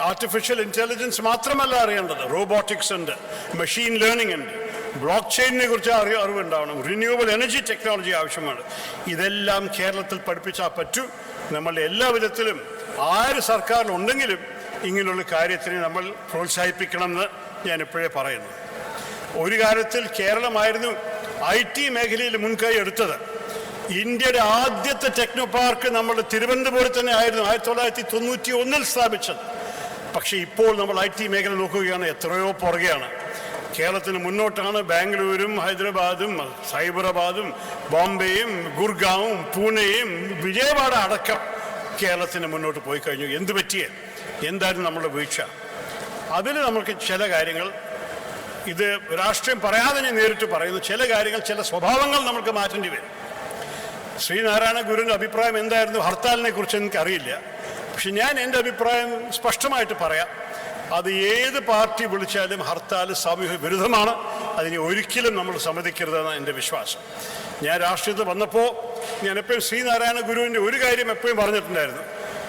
ആർട്ടിഫിഷ്യൽ ഇന്റലിജൻസ് മാത്രമല്ല അറിയേണ്ടത്. റോബോട്ടിക്സ് ഉണ്ട് മെഷീൻ ലേണിംഗ് ഉണ്ട്. ബ്ലോക്ക് ചെയിനിനെ കുറിച്ച് അറിയ അറിവുണ്ടാവണം. റിന്യൂവബിൾ എനർജി ടെക്നോളജി ആവശ്യമാണ്. ഇതെല്ലാം കേരളത്തിൽ പഠിപ്പിച്ചാൽ പറ്റൂ. നമ്മളുടെ എല്ലാ വിധത്തിലും ആര് സർക്കാരിലുണ്ടെങ്കിലും ഇങ്ങനെയുള്ള കാര്യത്തിന് നമ്മൾ പ്രോത്സാഹിപ്പിക്കണമെന്ന് ഞാൻ ഇപ്പോഴേ പറയുന്നു. ഒരു കാലത്തിൽ കേരളമായിരുന്നു ഐ ടി മേഖലയിൽ മുൻകൈ എടുത്തത്. ഇന്ത്യയുടെ ആദ്യത്തെ ടെക്നോ പാർക്ക് നമ്മുടെ തിരുവനന്തപുരത്ത് തന്നെ ആയിരുന്നു ആയിരത്തി തൊള്ളായിരത്തി തൊണ്ണൂറ്റി ഒന്നിൽ സ്ഥാപിച്ചത്. പക്ഷേ ഇപ്പോൾ നമ്മൾ ഐ ടി മേഖല നോക്കുകയാണ് എത്രയോ പുറകെയാണ്. കേരളത്തിന് മുന്നോട്ടാണ് ബാംഗ്ലൂരും ഹൈദരാബാദും സൈബറാബാദും ബോംബെയും ഗുർഗാവും പൂനെയും വിജയവാഡ അടക്കം കേരളത്തിന് മുന്നോട്ട് പോയി കഴിഞ്ഞു. എന്ത് പറ്റിയേ? എന്തായിരുന്നു നമ്മുടെ വീഴ്ച? അതിൽ നമുക്ക് ചില കാര്യങ്ങൾ ഇത് രാഷ്ട്രീയം പറയാതെ നേരിട്ട് പറയുന്നു. ചില കാര്യങ്ങൾ ചില സ്വഭാവങ്ങൾ നമുക്ക് മാറ്റേണ്ടി വരും. ശ്രീനാരായണ ഗുരുവിന്റെ അഭിപ്രായം എന്തായിരുന്നു? ഹർത്താലിനെ കുറിച്ച് എനിക്കറിയില്ല. പക്ഷെ ഞാൻ എന്റെ അഭിപ്രായം സ്പഷ്ടമായിട്ട് പറയാം. അത് ഏത് പാർട്ടി വിളിച്ചാലും ഹർത്താൽ സാമൂഹ്യ വിരുദ്ധമാണ്. അതിനെ ഒരിക്കലും നമ്മൾ സമ്മതിക്കരുതെന്നാണ് എന്റെ വിശ്വാസം. ഞാൻ രാഷ്ട്രീയത്തിൽ വന്നപ്പോൾ ഞാൻ എപ്പോഴും ശ്രീനാരായണ ഗുരുവിന്റെ ഒരു കാര്യം എപ്പോഴും പറഞ്ഞിട്ടുണ്ടായിരുന്നു.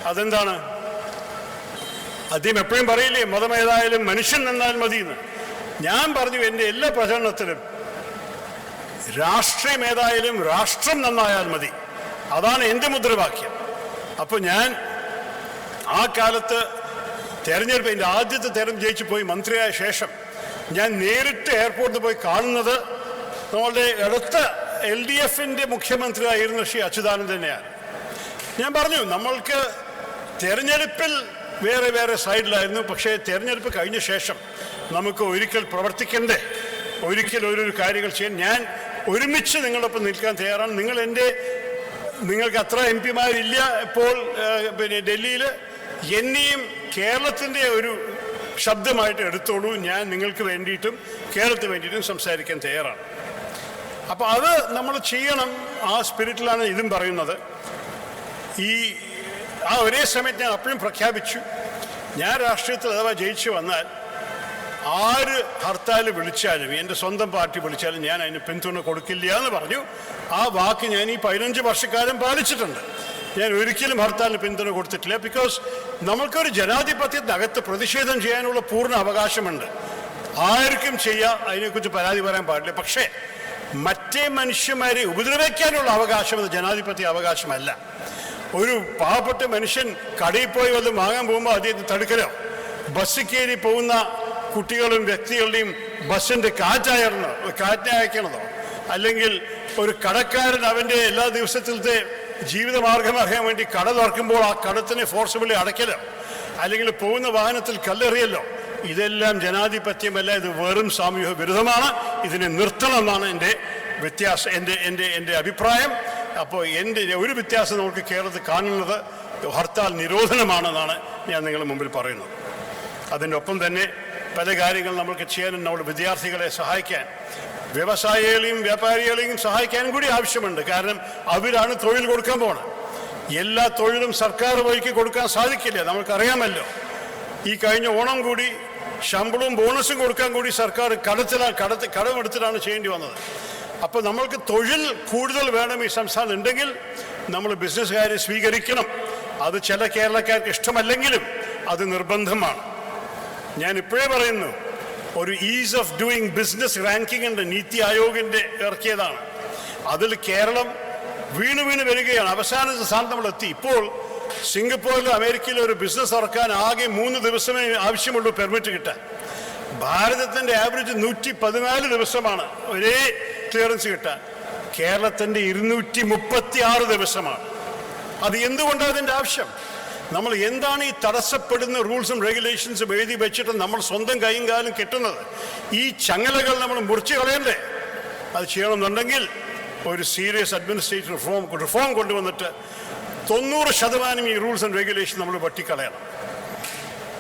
അതെന്താണ്? അദ്ദേഹം എപ്പോഴും പറയില്ലേ മതമേതായാലും മനുഷ്യൻ നിന്നാൽ മതി എന്ന് ഞാൻ പറഞ്ഞു എന്റെ എല്ലാ പ്രചരണത്തിലും രാഷ്ട്രീയമേതായാലും രാഷ്ട്രം നന്നായാൽ മതി. അതാണ് എന്റെ മുദ്രാവാക്യം. അപ്പോൾ ഞാൻ ആ കാലത്ത് തെരഞ്ഞെടുപ്പ് എന്റെ ആദ്യത്തെ തെരം ജയിച്ചു പോയി മന്ത്രിയായ ശേഷം ഞാൻ നേരിട്ട് എയർപോർട്ടിൽ പോയി കാണുന്നത് നമ്മളുടെ അടുത്ത എൽ ഡി എഫിന്റെ മുഖ്യമന്ത്രിയായിരുന്ന ശ്രീ അച്യുതാനന്ദനെയാണ് ഞാൻ പറഞ്ഞു നമ്മൾക്ക് തെരഞ്ഞെടുപ്പിൽ വേറെ വേറെ സൈഡിലായിരുന്നു പക്ഷേ തെരഞ്ഞെടുപ്പ് കഴിഞ്ഞ ശേഷം നമുക്ക് ഒരിക്കൽ പ്രവർത്തിക്കണ്ടേ? ഒരിക്കൽ ഓരോരോ കാര്യങ്ങൾ ചെയ്യാൻ ഞാൻ ഒരുമിച്ച് നിങ്ങളൊപ്പം നിൽക്കാൻ തയ്യാറാണ്. നിങ്ങൾ എന്റെ നിങ്ങൾക്ക് അത്ര എം പിമാരില്ല ഇപ്പോൾ പിന്നെ ഡൽഹിയിൽ എന്നെയും കേരളത്തിന്റെ ഒരു ശബ്ദമായിട്ട് എടുത്തോളൂ. ഞാൻ നിങ്ങൾക്ക് വേണ്ടിയിട്ടും കേരളത്തിന് വേണ്ടിയിട്ടും സംസാരിക്കാൻ തയ്യാറാണ്. അപ്പോൾ അത് നമ്മൾ ചെയ്യണം. ആ സ്പിരിറ്റിലാണ് ഇതും പറയുന്നത്. ഈ ആ ഒരേ സമയത്ത് ഞാൻ അപ്പോഴും പ്രഖ്യാപിച്ചു. ഞാൻ രാഷ്ട്രീയത്തിൽ അഥവാ ജയിച്ചു വന്നാൽ ആര് ഹർത്താൽ വിളിച്ചാലും എന്റെ സ്വന്തം പാർട്ടി വിളിച്ചാലും ഞാൻ അതിന് പിന്തുണ കൊടുക്കില്ല എന്ന് പറഞ്ഞു. ആ വാക്ക് ഞാൻ ഈ പതിനഞ്ച് വർഷക്കാലം പാലിച്ചിട്ടുണ്ട്. ഞാൻ ഒരിക്കലും ഹർത്താലിന് പിന്തുണ കൊടുത്തിട്ടില്ല. ബിക്കോസ് നമുക്കൊരു ജനാധിപത്യത്തിനകത്ത് പ്രതിഷേധം ചെയ്യാനുള്ള പൂർണ അവകാശമുണ്ട്. ആർക്കും ചെയ്യാം അതിനെക്കുറിച്ച് പരാതി പറയാൻ പാടില്ല. പക്ഷേ മറ്റേ മനുഷ്യന്മാരെ ഉപദ്രവിക്കാനുള്ള അവകാശം അത് ജനാധിപത്യ അവകാശമല്ല. ഒരു പാവപ്പെട്ട മനുഷ്യൻ കടയിൽ പോയി വന്ന് വാങ്ങാൻ പോകുമ്പോൾ അദ്ദേഹത്തെ തടുക്കലോ? ബസ് കയറി പോകുന്ന കുട്ടികളും വ്യക്തികളുടെയും ബസ്സിന്റെ കാറ്റായിരുന്നോ. കാറ്റിനെ അയക്കണതോ? അല്ലെങ്കിൽ ഒരു കടക്കാരൻ അവന്റെ എല്ലാ ദിവസത്തിലത്തെ ജീവിതമാർഗം അറിയാൻ വേണ്ടി കട തുറക്കുമ്പോൾ ആ കടത്തിനെ ഫോഴ്സിബിളി അടയ്ക്കലോ. അല്ലെങ്കിൽ പോകുന്ന വാഹനത്തിൽ കല്ലെറിയല്ലോ. ഇതെല്ലാം ജനാധിപത്യമല്ല ഇത് വെറും സാമൂഹ്യ വിരുദ്ധമാണ്. ഇതിനെ നിർത്തണം എന്നാണ് എന്റെ വ്യത്യാസം എന്റെ എന്റെ എന്റെ അഭിപ്രായം. അപ്പോൾ എന്റെ ഒരു വ്യത്യാസം നമുക്ക് കേരളത്തിൽ കാണുന്നത് ഹർത്താൽ നിരോധനമാണെന്നാണ് ഞാൻ നിങ്ങളുടെ മുമ്പിൽ പറയുന്നത്. അതിന്റെ ഒപ്പം തന്നെ പല കാര്യങ്ങൾ നമ്മൾക്ക് ചെയ്യാനും നമ്മുടെ വിദ്യാർത്ഥികളെ സഹായിക്കാൻ വ്യവസായികളെയും വ്യാപാരികളെയും സഹായിക്കാനും കൂടി ആവശ്യമുണ്ട്. കാരണം അവരാണ് തൊഴിൽ കൊടുക്കാൻ പോണത്. എല്ലാ തൊഴിലും സർക്കാർ വഴിക്ക് കൊടുക്കാൻ സാധിക്കില്ല. നമുക്കറിയാമല്ലോ ഈ കഴിഞ്ഞ ഓണം കൂടി ശമ്പളവും ബോണസും കൊടുക്കാൻ കൂടി സർക്കാർ കടത്തിലാണ് കടത്ത് കടമെടുത്തിട്ടാണ് ചെയ്യേണ്ടി വന്നത്. അപ്പോൾ നമ്മൾക്ക് തൊഴിൽ കൂടുതൽ വേണം ഈ സംസ്ഥാനം ഉണ്ടെങ്കിൽ നമ്മൾ ബിസിനസ്സുകാരെ സ്വീകരിക്കണം. അത് ചില കേരളക്കാർക്ക് ഇഷ്ടമല്ലെങ്കിലും അത് നിർബന്ധമാണ്. ഞാൻ ഇപ്പോഴേ പറയുന്നു ഒരു ഈസ് ഓഫ് ഡൂയിങ് ബിസിനസ് റാങ്കിങ്ങിന്റെ നീതി ആയോഗിന്റെ ഇറക്കിയതാണ്. അതിൽ കേരളം വീണു വീണ് വരികയാണ്. അവസാന സ്ഥാനം നമ്മൾ എത്തി. ഇപ്പോൾ സിംഗപ്പൂരിലും അമേരിക്കയിലും ഒരു ബിസിനസ് ഇറക്കാൻ ആകെ മൂന്ന് ദിവസമേ ആവശ്യമുള്ളൂ പെർമിറ്റ് കിട്ടാൻ. ഭാരതത്തിന്റെ ആവറേജ് നൂറ്റി പതിനാല് ദിവസമാണ് ഒരേ ക്ലിയറൻസ് കിട്ടാൻ. കേരളത്തിന്റെ ഇരുന്നൂറ്റി മുപ്പത്തി ആറ് ദിവസമാണ്. അത് എന്തുകൊണ്ടാണ് അതിന്റെ ആവശ്യം? നമ്മൾ എന്താണ് ഈ തടസ്സപ്പെടുന്ന റൂൾസും റെഗുലേഷൻസും എഴുതി വെച്ചിട്ട് നമ്മൾ സ്വന്തം കൈയും കാലും കെട്ടുന്നത്? ഈ ചങ്ങലകൾ നമ്മൾ മുറിച്ച് കളയണ്ടേ? അത് ചെയ്യണമെന്നുണ്ടെങ്കിൽ ഒരു സീരിയസ് അഡ്മിനിസ്ട്രേറ്റീവ് റിഫോം റിഫോം കൊണ്ടുവന്നിട്ട് തൊണ്ണൂറ് ശതമാനം ഈ റൂൾസ് ആൻഡ് റെഗുലേഷൻ നമ്മൾ വെട്ടിക്കളയണം.